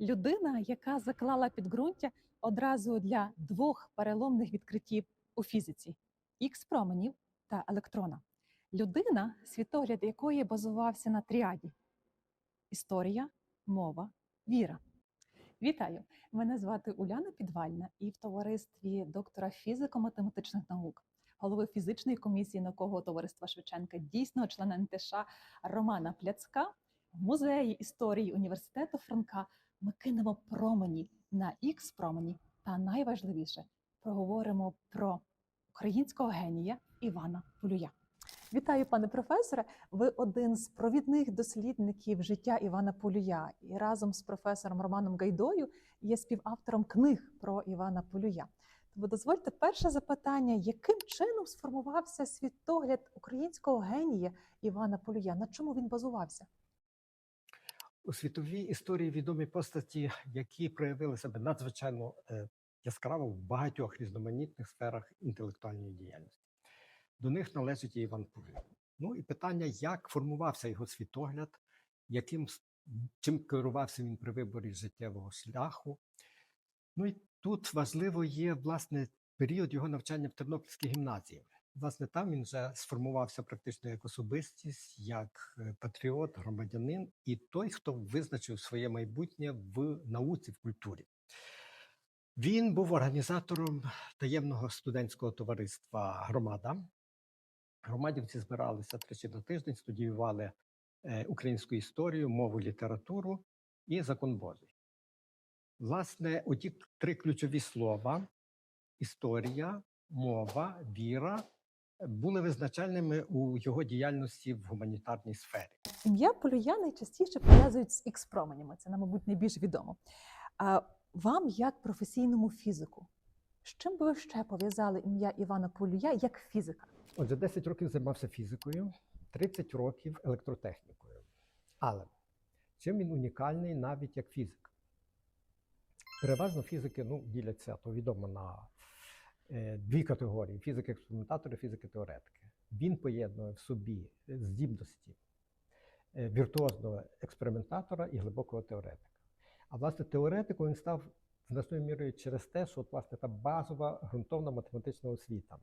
людина, яка заклала підґрунтя одразу для двох переломних відкриттів у фізиці ікс променів та електрона. Людина, світогляд якої базувався на тріаді: історія, мова, віра. Вітаю! Мене звати Уляна Підвальна, і в товаристві доктора фізико-математичних наук, голови фізичної комісії наукового товариства Шевченка, дійсного члена НТШ Романа Пляцка в музеї історії університету Франка ми кинемо промені на ікс промені, та найважливіше проговоримо про українського генія Івана Полюя. Вітаю, пане професоре. Ви один з провідних дослідників життя Івана Полюя і разом з професором Романом Гайдою є співавтором книг про Івана Полюя. Тому дозвольте перше запитання: яким чином сформувався світогляд українського генія Івана Полюя? На чому він базувався? У світовій історії відомі постаті, які проявили себе надзвичайно е, яскраво в багатьох різноманітних сферах інтелектуальної діяльності. До них належить і Іван Пулюй. Ну і питання, як формувався його світогляд, яким чим керувався він при виборі життєвого шляху. Ну і тут важливо є власне період його навчання в Тернопільській гімназії. Власне, там він вже сформувався практично як особистість, як е, патріот, громадянин і той, хто визначив своє майбутнє в науці, в культурі. Він був організатором таємного студентського товариства Громада. Громадівці збиралися тричі на тиждень, студіювали е, українську історію, мову, літературу і закон Божий. Власне, оті три ключові слова: історія, мова, віра були визначальними у його діяльності в гуманітарній сфері. Ім'я Полюя найчастіше пов'язують з ікс-променями. Це нам, мабуть, найбільш відомо. А вам, як професійному фізику, з чим би ви ще пов'язали ім'я Івана Полюя як фізика? Отже, 10 років займався фізикою, 30 років електротехнікою. Але чим він унікальний навіть як фізик? Переважно фізики ну, діляться, то відомо на дві категорії: фізики-експериментатори, фізики-теоретики. Він поєднує в собі здібності е, віртуозного експериментатора і глибокого теоретика. А власне теоретиком він став значною мірою через те, що от, власне та базова ґрунтовна математична освіта.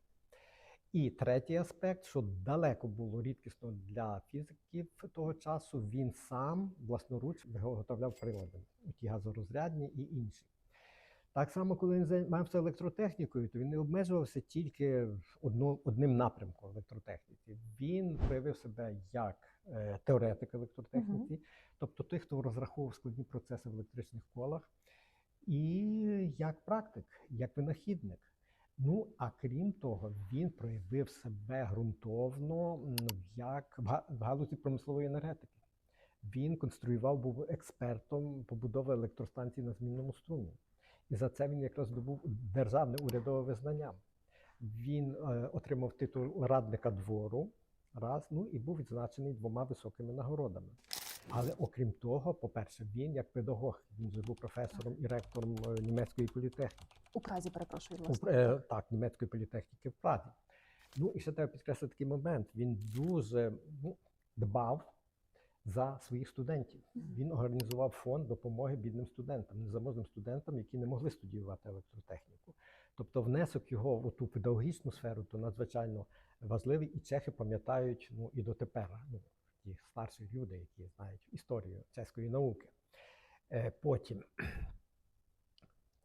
І третій аспект, що далеко було рідкісно для фізиків того часу, він сам власноруч виготовляв прилади, ті газорозрядні і інші. Так само, коли він займався електротехнікою, то він не обмежувався тільки одно, одним напрямком електротехніки. Він проявив себе як е, теоретик електротехніки, тобто той, хто розраховував складні процеси в електричних колах, і як практик, як винахідник. Ну, а крім того, він проявив себе ґрунтовно як в галузі промислової енергетики. Він конструював, був експертом побудови електростанцій на змінному струмі. І за це він якраз здобув державне урядове визнання. Він е, отримав титул радника двору раз, ну і був відзначений двома високими нагородами. Але окрім того, по-перше, він як педагог, він же був професором і ректором е, німецької політехніки. У Празі, перепрошую, У, е, так, німецької політехніки в Праді. Ну і ще треба підкреслити такий момент. Він дуже ну, дбав за своїх студентів. Він організував фонд допомоги бідним студентам, незаможним студентам, які не могли студіювати електротехніку. Тобто внесок його в ту педагогічну сферу то надзвичайно важливий, і чехи пам'ятають ну, і дотепер, ну, ті старші люди, які знають історію чеської науки. Е, Потім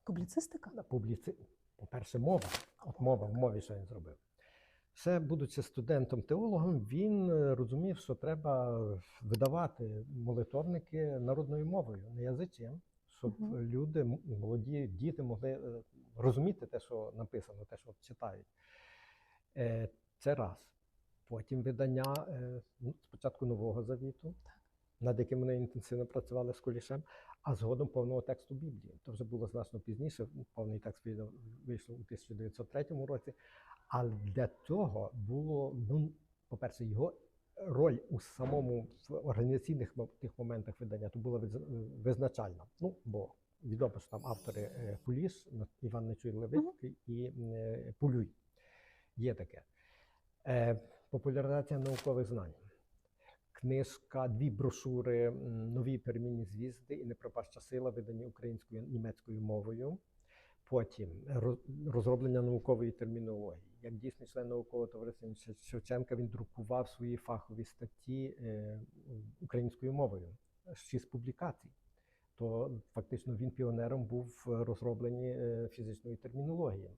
Публіцистика? на публіці... По-перше, мова. От мова в мові, що він зробив. Ще, будучи студентом-теологом, він е, розумів, що треба видавати молитовники народною мовою, не язичем, щоб Мгм. люди, молоді діти могли е, розуміти те, що написано, те, що читають. Е, Це раз. Потім видання ну, спочатку Нового Завіту, над яким вони інтенсивно працювали з Кулішем, а згодом повного тексту Біблії. То вже було значно пізніше. Повний текст вийшов у 1903 році. Але для того було, ну, по-перше, його роль у самому в організаційних тих моментах видання то була визначальна. Ну, бо відомо, що там автори е, Куліш, Іван Нечуй Левицький і е, Пулюй. Є таке. Е, Популяризація наукових знань. книжка, дві брошури Нові перемінні звізди і непропаща сила, видані українською німецькою мовою. Потім розроблення наукової термінології. Як дійсний член наукового товариства Шевченка, він друкував свої фахові статті е, українською мовою. Шість публікацій. То фактично він піонером був в розробленні е, фізичної термінології.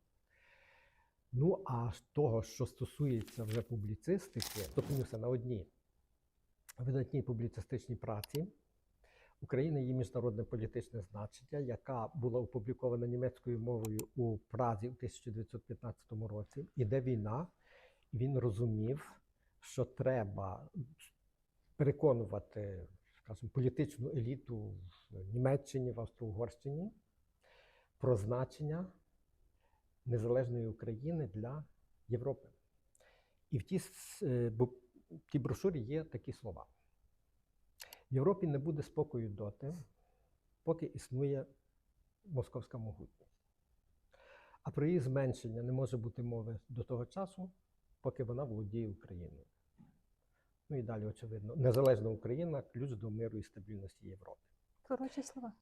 Ну, а того, що стосується вже публіцистики, зупинюся на одній видатній публіцистичній праці України її міжнародне політичне значення, яка була опублікована німецькою мовою у Празі у 1915 році. Іде війна, і він розумів, що треба переконувати, скажімо, політичну еліту в Німеччині, в Австро-Угорщині про значення незалежної України для Європи. І в тій, е, в тій брошурі є такі слова. Європі не буде спокою доти, поки існує московська могутність. А про її зменшення не може бути мови до того часу, поки вона володіє Україною. Ну і далі, очевидно, незалежна Україна ключ до миру і стабільності Європи. Коротші слова.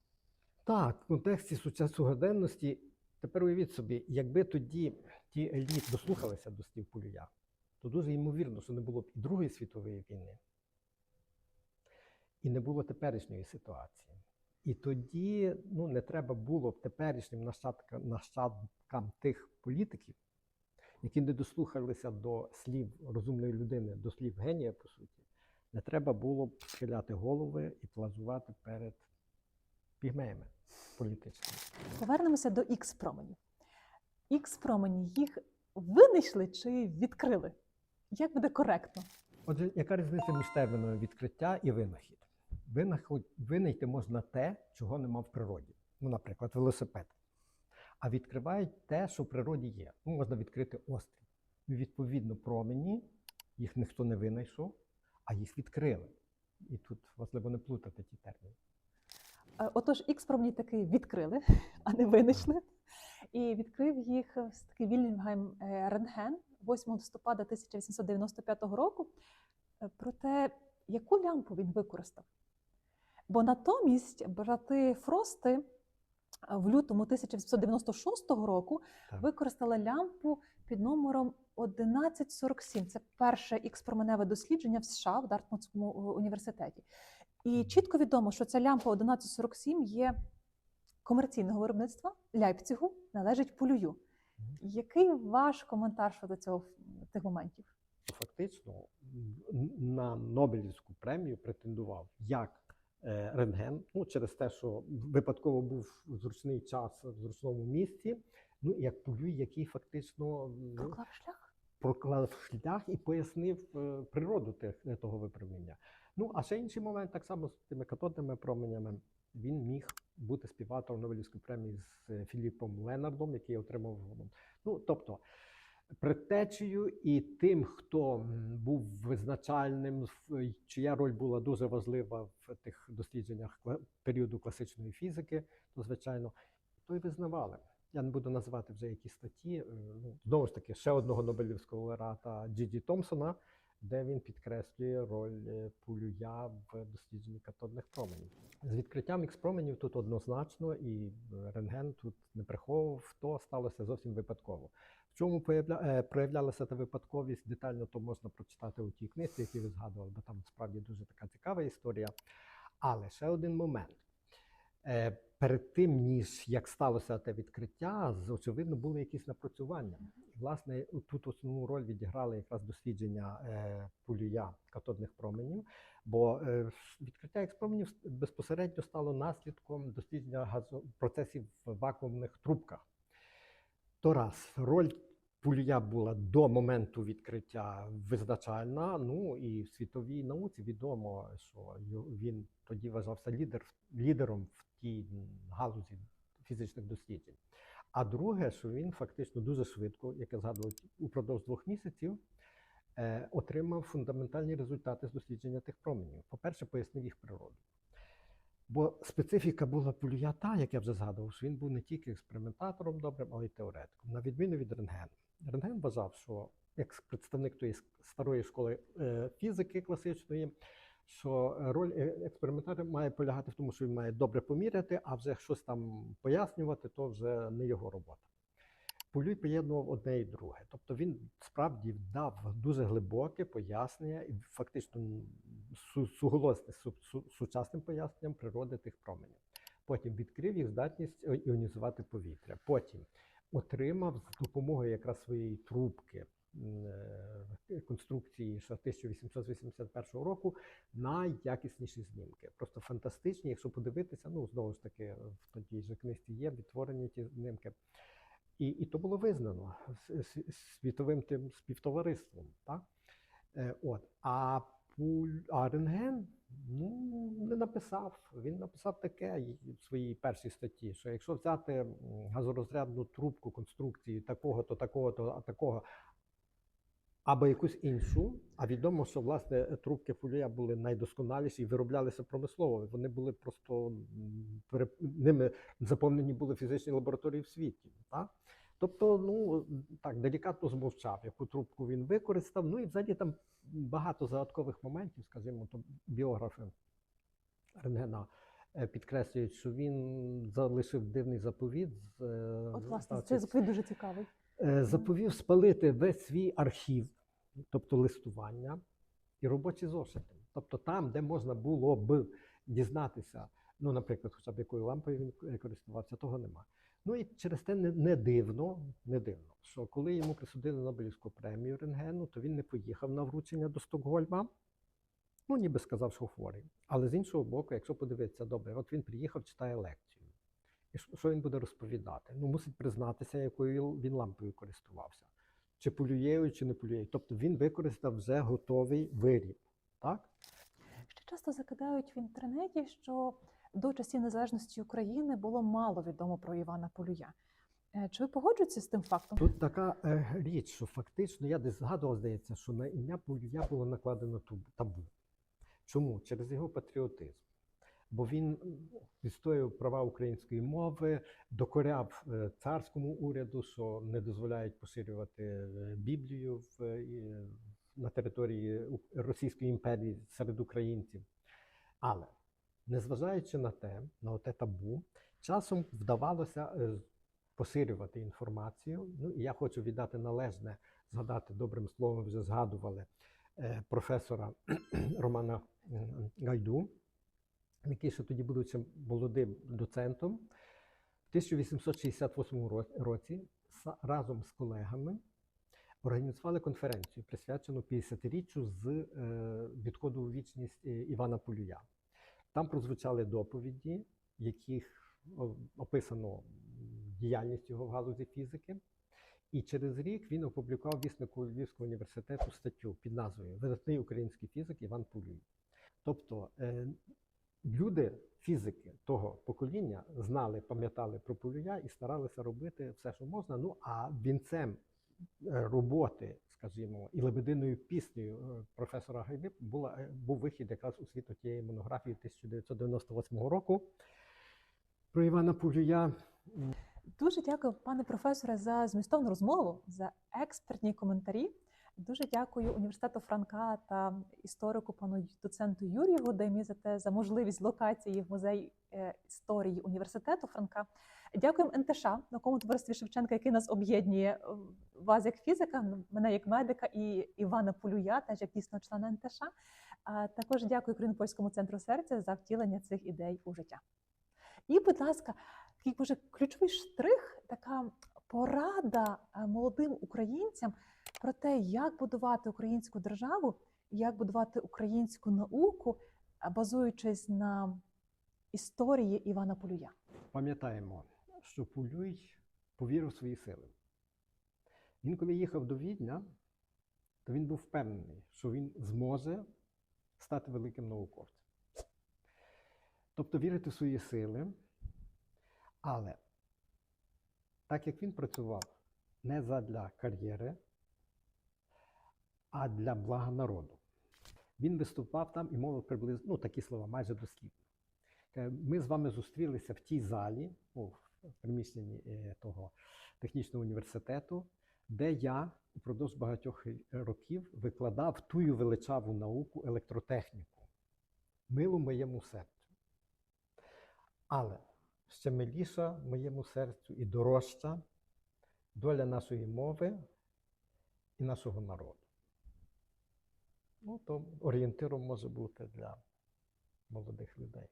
Так, в контексті сучасної сучасної тепер уявіть собі, якби тоді ті еліт дослухалися до слів Полюя, то дуже ймовірно, що не було б і Другої світової війни, і не було теперішньої ситуації. І тоді ну, не треба було б теперішнім нащадкам, нащадкам тих політиків, які не дослухалися до слів розумної людини, до слів генія, по суті, не треба було б схиляти голови і плазувати перед пігмеями політичними. Повернемося до ікс променів. Ікс промені їх винайшли чи відкрили? Як буде коректно? Отже, яка різниця між термінами відкриття і винахід? Винайти можна те, чого нема в природі. Ну, наприклад, велосипед. А відкривають те, що в природі є. Ну, можна відкрити острів. Відповідно, промені їх ніхто не винайшов, а їх відкрили. І тут важливо не плутати ті терміни. Е, Отож, ікс промені таки відкрили, а не винайшли. І відкрив їх е, такий Вільгельм е, Рентген 8 листопада 1895 року. Проте, яку лямпу він використав? Бо натомість брати Фрости е, в лютому 1896 року Так. використали лямпу під номером 1147. Це перше ікс-променеве дослідження в США в Дартмутському е, університеті. І чітко відомо, що ця лямпа 1147 є комерційного виробництва Ляйпцигу, належить полюю. Який ваш коментар щодо цього тих моментів? Фактично на Нобелівську премію претендував як рентген, ну через те, що випадково був зручний час в зручному місці. Ну як полюй, який фактично ну, Проклав шлях? проклав шлях і пояснив е, природу тих, е, того випроміння. Ну, а ще інший момент, так само з тими катодними променями, він міг бути співавтором Нобелівської премії з е, Філіпом Ленардом, який отримав. Ну, тобто, предтечею і тим, хто був визначальним, чия роль була дуже важлива в тих дослідженнях періоду класичної фізики, то звичайно, то й визнавали. Я не буду називати вже які статті. е, Ну, знову ж таки, ще одного Нобелівського лауреата Джіджі Томпсона, де він підкреслює роль е, полюя в дослідженні катодних променів. З відкриттям ікс-променів тут однозначно, і рентген тут не приховував, то сталося зовсім випадково. В чому е, проявлялася та випадковість, детально то можна прочитати у тій книзі, яку ви згадували, бо там справді дуже така цікава історія. Але ще один момент. Е, Перед тим, ніж як сталося те відкриття, очевидно, були якісь напрацювання. І, власне, тут основну роль відіграли якраз дослідження е, полюя катодних променів, бо е, відкриття експроменів безпосередньо стало наслідком дослідження газо- процесів в вакуумних трубках. То раз роль полюя була до моменту відкриття визначальна. Ну і в світовій науці відомо, що він тоді вважався лідер, лідером в тій галузі фізичних досліджень. А друге, що він фактично дуже швидко, як я згадував, упродовж двох місяців е, отримав фундаментальні результати з дослідження тих променів. По-перше, пояснив їх природу. Бо специфіка була полюя та, як я вже згадував, що він був не тільки експериментатором добрим, але й теоретиком, на відміну від рентгена. Рентген вважав, що як представник тої старої школи е, фізики класичної, що роль е- експериментатора має полягати в тому, що він має добре поміряти, а вже щось там пояснювати, то вже не його робота. Полюй поєднував одне і друге. Тобто він справді дав дуже глибоке пояснення і фактично суголосне сучасним поясненням природи тих променів. Потім відкрив їх здатність е, іонізувати повітря. Потім отримав з допомогою якраз своєї трубки е, конструкції 1881 року найякісніші знімки. Просто фантастичні, якщо подивитися, ну знову ж таки, в тій же книжці є відтворені ті знімки. І, і то було визнано світовим тим співтовариством. Так? Е, от. А, пуль, а рентген ну, не написав. Він написав таке в своїй першій статті, що якщо взяти газорозрядну трубку конструкції такого-то, такого-то, такого, або якусь іншу, а відомо, що власне трубки фулія були найдосконаліші і вироблялися промислово. Вони були просто ними заповнені були фізичні лабораторії в світі. Так? Тобто, ну так, делікатно змовчав, яку трубку він використав. Ну і взагалі там багато загадкових моментів, скажімо, то біографи Рентгена е, підкреслюють, що він залишив дивний заповіт. е, От, власне, цей з- заповідь дуже цікавий. Е, заповів спалити весь свій архів, тобто листування і робочі зошити. Тобто там, де можна було б дізнатися, ну, наприклад, хоча б якою лампою він користувався, того нема. Ну і через те не, не дивно, не дивно, що коли йому присудили Нобелівську премію рентгену, то він не поїхав на вручення до Стокгольма. Ну, ніби сказав, що хворий. Але з іншого боку, якщо подивитися добре, от він приїхав, читає лекцію. І що він буде розповідати? Ну, мусить признатися, якою він лампою користувався. Чи полюєю, чи не полюєю. Тобто він використав вже готовий виріб. Так? Ще часто закидають в інтернеті, що до часів незалежності України було мало відомо про Івана Полюя. Е, Чи ви погоджуєтеся з тим фактом? Тут така е, річ, що фактично, я десь згадував, здається, що на ім'я Полюя було накладено табу. Чому? Через його патріотизм. Бо він відстоював права української мови, докоряв е, царському уряду, що не дозволяють поширювати е, Біблію в, е, на території Російської імперії серед українців. Але незважаючи на те, на те табу, часом вдавалося поширювати інформацію. Ну і я хочу віддати належне, згадати добрим словом, вже згадували професора Романа Гайду, який ще тоді, будучи молодим доцентом, в 1868 році разом з колегами організували конференцію, присвячену 50-річчю з е, відходу у вічність е, Івана Полюя. Там прозвучали доповіді, в яких описано діяльність його в галузі фізики. І через рік він опублікував віснику Львівського університету статтю під назвою Видатний український фізик Іван Полюй. Тобто е, люди, фізики того покоління, знали, пам'ятали про Полюя і старалися робити все, що можна. Ну а вінцем е, роботи, скажімо, і лебединою піснею е, професора Гайди була, е, був вихід якраз у світ тієї монографії 1998 року про Івана Полюя. Дуже дякую, пане професоре, за змістовну розмову, за експертні коментарі. Дуже дякую університету Франка та історику пану доценту Юрію Гудемі за те за можливість локації в музей е, історії університету Франка. Дякуємо НТШ, науковому товаристві Шевченка, який нас об'єднує е, вас як фізика, мене як медика і Івана Полюя, теж як дійсно члена НТШ. Також дякую Україно-Польському центру серця за втілення цих ідей у життя. І, будь ласка, такий може ключовий штрих, така порада е, молодим українцям про те, як будувати українську державу, як будувати українську науку, базуючись на історії Івана Полюя. Пам'ятаємо, що Полюй повірив в свої сили. Він, коли їхав до Відня, то він був впевнений, що він зможе стати великим науковцем. Тобто вірити в свої сили, але так як він працював не задля кар'єри, а для блага народу. Він виступав там і мовив приблизно ну, такі слова, майже дослівно. Ми з вами зустрілися в тій залі, ну, в приміщенні е, того технічного університету, де я упродовж багатьох років викладав тую величаву науку електротехніку. милу моєму серцю. Але ще миліша моєму серцю і дорожча доля нашої мови і нашого народу. Ну, то орієнтиром може бути для молодих людей.